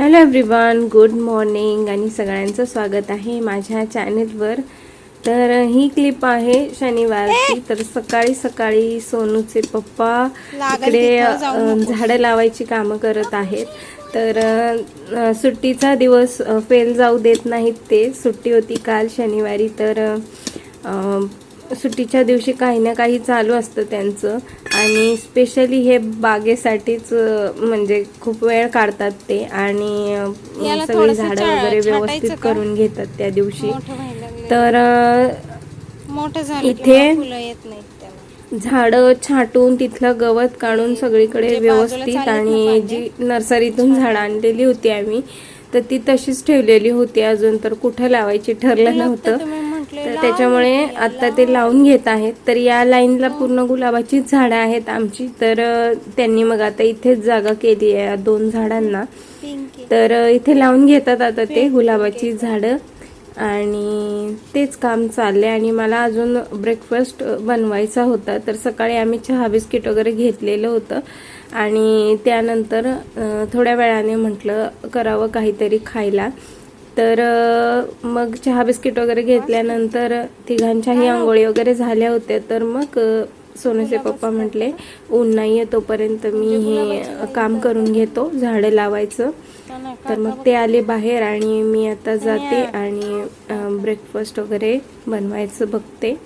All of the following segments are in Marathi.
हॅलो एव्हरीवन गुड मॉर्निंग आणि सगळ्यांचं स्वागत आहे माझ्या चॅनेलवर तर ही क्लिप आहे शनिवारची. तर सकाळी सकाळी सोनूचे पप्पा इकडे झाडं लावायची कामं करत आहेत. तर सुट्टीचा दिवस फेल जाऊ देत नाहीत ते. सुट्टी होती काल शनिवारी तर सुट्टीच्या दिवशी काही ना काही चालू असतं त्यांचं. आणि स्पेशली हे बागेसाठीच म्हणजे खूप वेळ काढतात ते. आणि सगळी झाडं वगैरे व्यवस्थित? करून घेतात त्या दिवशी. तर इथे- झाडं छाटून तिथलं गवत काढून सगळीकडे व्यवस्थित आणि जी नर्सरीतून झाडं आणलेली होती आम्ही तर ती तशीच ठेवलेली होती अजून तर कुठं लावायची ठरलं नव्हतं. तर त्याच्यामुळे आत्ता ते लावून घेत आहेत. तर या लाईनला पूर्ण गुलाबाचीच झाडं आहेत आमची. तर त्यांनी मग आता इथेच जागा केली आहे दोन झाडांना. तर इथे लावून घेतात आता ते गुलाबाची झाडं. आणि तेच काम चालले आणि मला अजून ब्रेकफास्ट बनवायचा होता. तर सकाळी आम्ही चहा बिस्किट वगैरे घेतलेलं होतं. आणि त्यानंतर थोड्या वेळाने म्हटलं करावं काहीतरी खायला. तर मग चहा बिस्किट वगैरे घेतल्यानंतर तिघांच्याही आंघोळी वगैरे झाल्या होत्या. तर मग सोनूचे पप्पा म्हटले ऊन नाहीये तोपर्यंत मी हे काम करून घेतो झाडं लावायचं. तर मग ते आले बाहेर आणि मी आता जाते आणि ब्रेकफास्ट वगैरे बनवायचं बघते.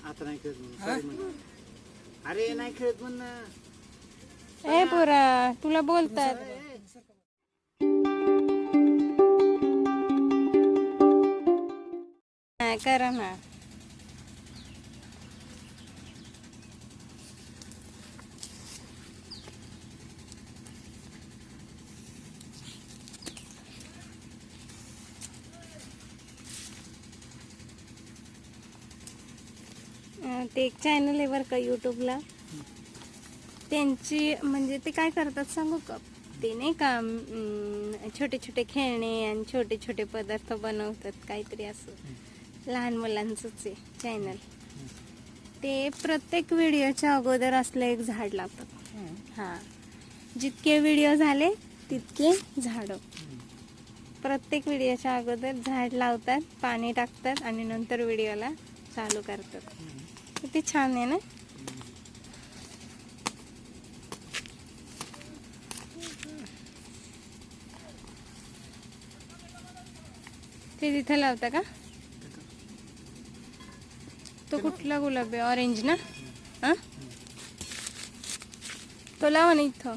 आता नाही खेळत म्हणून sorry म्हणून. अरे नाही खेळत म्हण ए पोरा तुला बोलतात. नाही, करा ना. ते एक चॅनल आहे बरं का यूट्यूबला त्यांची म्हणजे ते काय करतात सांगू का? ते नाही का छोटे छोटे खेळणे आणि छोटे छोटे पदार्थ बनवतात काहीतरी असं. लहान मुलांचंच आहे चॅनल ते प्रत्येक व्हिडिओच्या अगोदर असलं एक झाड लावतात. हां. जितके व्हिडिओ झाले तितके झाडं. प्रत्येक व्हिडिओच्या अगोदर झाड लावतात पाणी टाकतात आणि नंतर व्हिडिओला चालू करतात. किती छान आहे ना? ते तिथं लावता का? तो कुठला गुलाब आहे? ऑरेंज ना? हा? तो लावा ना इथं.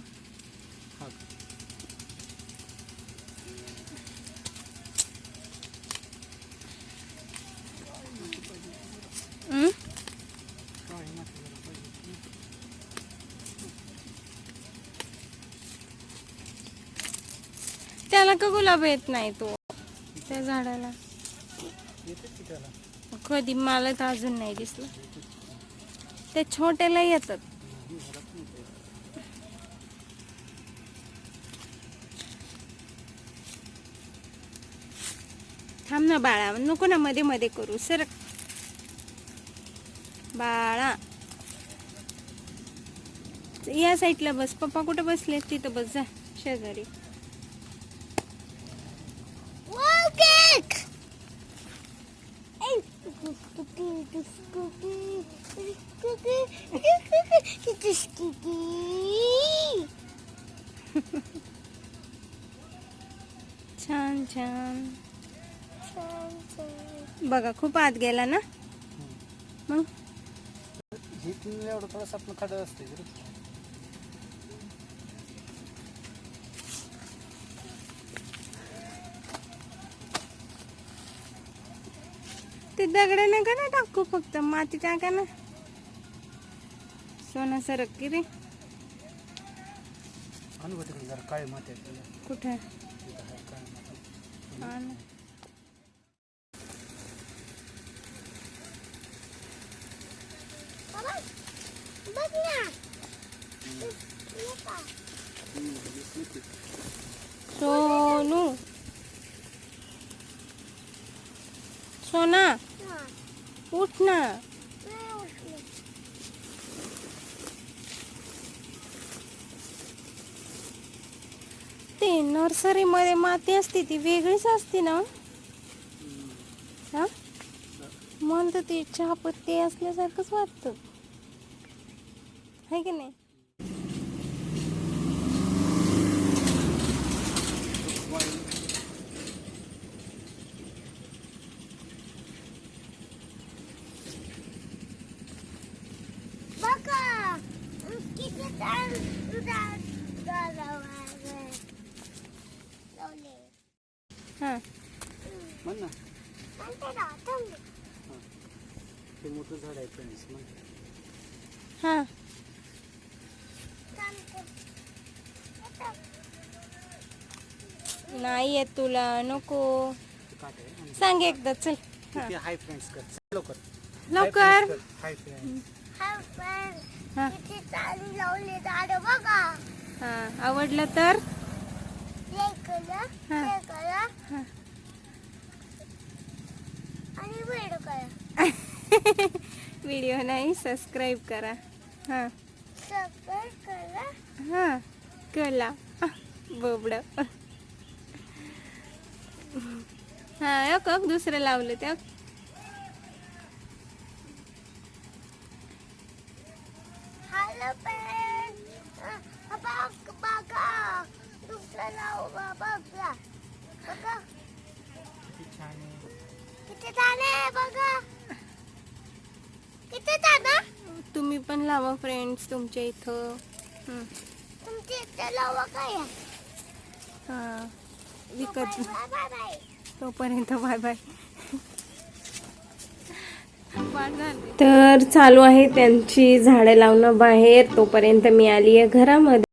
त्याला का गुलाब येत नाही तो? त्या झाडाला. कधी मला तर अजून नाही दिसलं. ते छोट्याला येतात. थांब ना बाळा नको ना मध्ये मध्ये करू सर. बाळा. या साईडला बस. पप्पा कुठं बसले तिथं बस जा शेजारी. छान छान. बघा खूप आत गेला ना? मग? हिथून एवढं थोडंसं आपलं खडं असते ते दगड नका ना टाकू फक्त? माती टाका ना. सोना सरक की रे. काळी माती. कुठे. सोनू. सोना. उठ ना. ते नर्सरीमध्ये माती असते ती वेगळीच असते ना. हा? तर ते चहापत्ती असल्यासारखंच वाटतं. आहे की नाही? हा. म्हण ना. सांगते ना थांब ते मोठं झाड आहे फ्रेंड्स म्हण. हा. सांगते नाही येत तुला नको. ते काट आहे आणि सांग एकदा चल. हा. ते हाय फ्रेंड्स कर. लवकर. लवकर. Hi friends. हा. पण हा किती छान लावले झाड बघा. हा. आवडलं तर? हे करा हा. हे करा. हा. आणि वेळ करा. व्हिडिओ नाही सबस्क्राईब करा. हा. सबस्क्राईब करा. हा. कला. बोबड. हा का दुसरं लावलं त्या हॅलो पण बघ बघा दुसरं लाव बघा बघा किती छान आहे किती छान आहे बघा किती छान आहे तुम्ही पण लावा फ्रेंड्स तुमच्या इथं. तुमची इथे लावा काय? हा विकत तोपर्यंत बाय बाय तर चालू आहे त्यांची झाडं लावणं बाहेर. तोपर्यंत मी आली आहे घरामध्ये.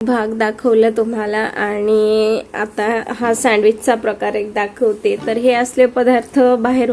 भाग दाखवला तुम्हाला आणि आता हा सँडविचचा प्रकार एक दाखवते. तर हे असले पदार्थ बाहेर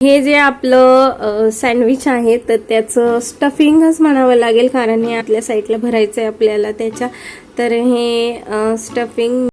हे जे आपलं सँडविच आहे तर त्याचं स्टफिंगच म्हणावं लागेल कारण हे आतल्या साईडला भरायचं आहे आपल्याला त्याच्या तर हे स्टफिंग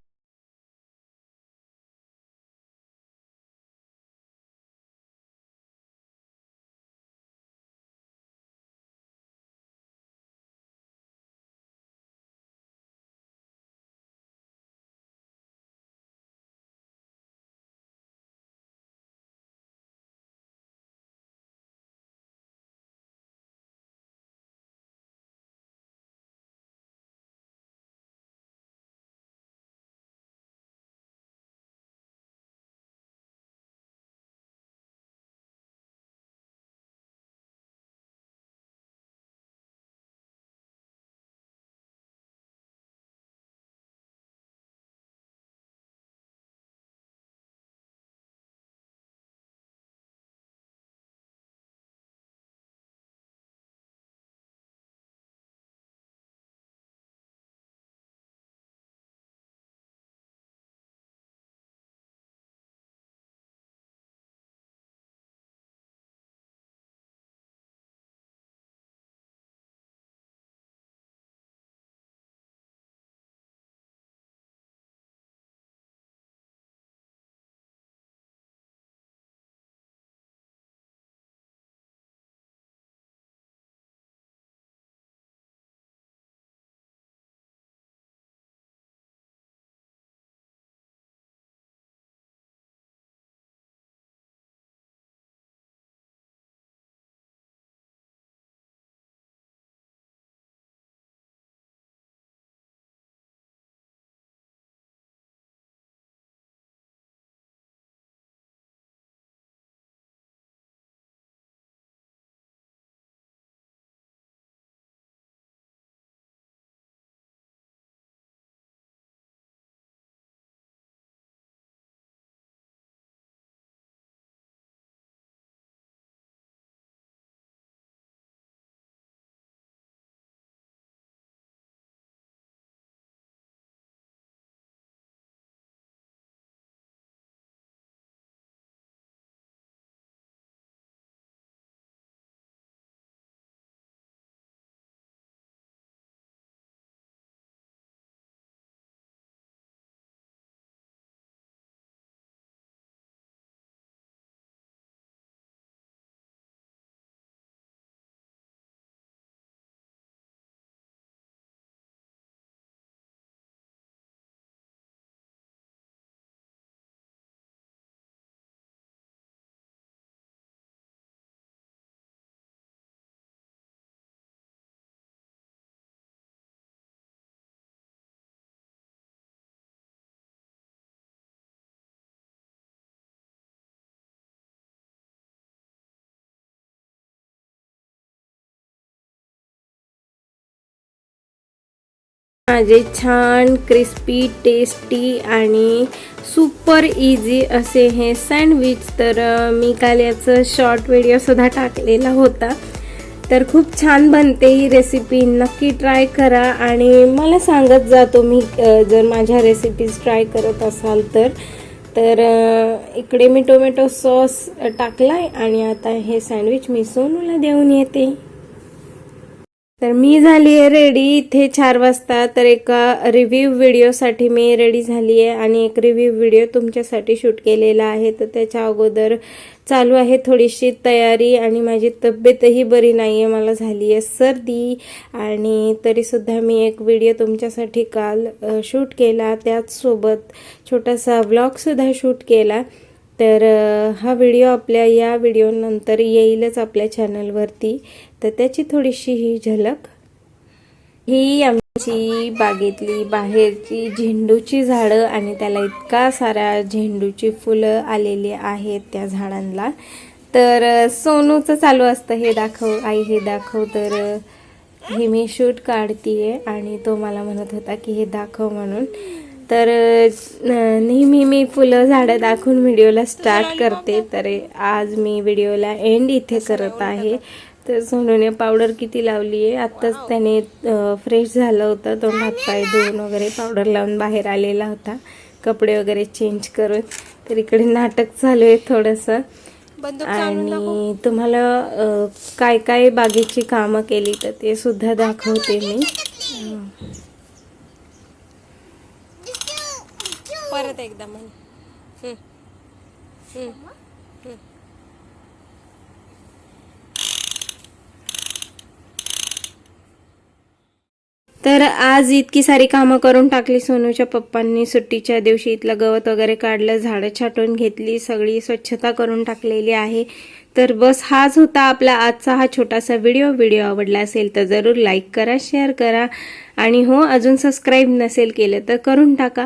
माझे छान क्रिस्पी टेस्टी आणि सुपर इझी असे हे सँडविच तर मी काल याचं शॉर्ट व्हिडिओसुद्धा टाकलेला होता. तर खूप छान बनते ही रेसिपी नक्की ट्राय करा. आणि मला सांगत जा तुम्ही जर माझ्या रेसिपीज ट्राय करत असाल तर. तर इकडे मी टोमॅटो सॉस टाकलाय आणि आता हे सँडविच मी सोनूला देऊन येते. तर मी झाली आहे रेडी इथे चार वाजता तर एका रिव्ह्यू व्हिडिओसाठी मी रेडी झाली आहे आणि एक रिव्ह्यू व्हिडिओ तुमच्यासाठी शूट केलेला आहे. तर त्याच्या अगोदर चालू आहे थोडीशी तयारी आणि माझी तब्येतही बरी नाही आहे मला झाली आहे सर्दी. आणि तरीसुद्धा मी एक व्हिडिओ तुमच्यासाठी काल शूट केला. त्याचसोबत छोटासा व्लॉगसुद्धा शूट केला. तर हा व्हिडिओ आपल्या या व्हिडिओनंतर येईलच आपल्या चॅनलवरती. तर त्याची थोडीशी ही झलक. ही आमची बागेतली बाहेरची झेंडूची झाडं आणि त्याला इतका साऱ्या झेंडूची फुलं आलेली आहेत त्या झाडांना तर सोनूचं चालू असतं हे दाखव आई हे दाखव. तर हे मी शूट काढतीये आणि तो मला म्हणत होता की हे दाखव म्हणून. तर नेहमी मी फुलं झाडं दाखवून व्हिडिओला स्टार्ट करते. तर आज मी व्हिडिओला एंड इथे करत आहे. तर सोनूने पावडर किती लावली आहे? आत्ताच त्याने फ्रेश झालं होतं. तो हातपाय धुवून वगैरे पावडर लावून बाहेर आलेला होता. कपडे वगैरे चेंज करून. तर इकडे नाटक चालू आहे थोडंसं. आणि तुम्हाला काय काय बागेची कामं केली तर ते सुद्धा दाखवते मी. परत एकदा म्हण हम्म. हम्म. हम्म. तर आज इतकी सारी कामं करून टाकली सोनूच्या पप्पांनी सुट्टीच्या दिवशी इथलं गवत वगैरे काढलं झाडं छाटून घेतली सगळी स्वच्छता करून टाकलेली आहे तर बस हाच होता आपला आजचा हा छोटासा व्हिडिओ व्हिडिओ आवडला असेल तर जरूर लाईक करा शेअर करा आणि हो अजून सबस्क्राईब नसेल केलं तर करून टाका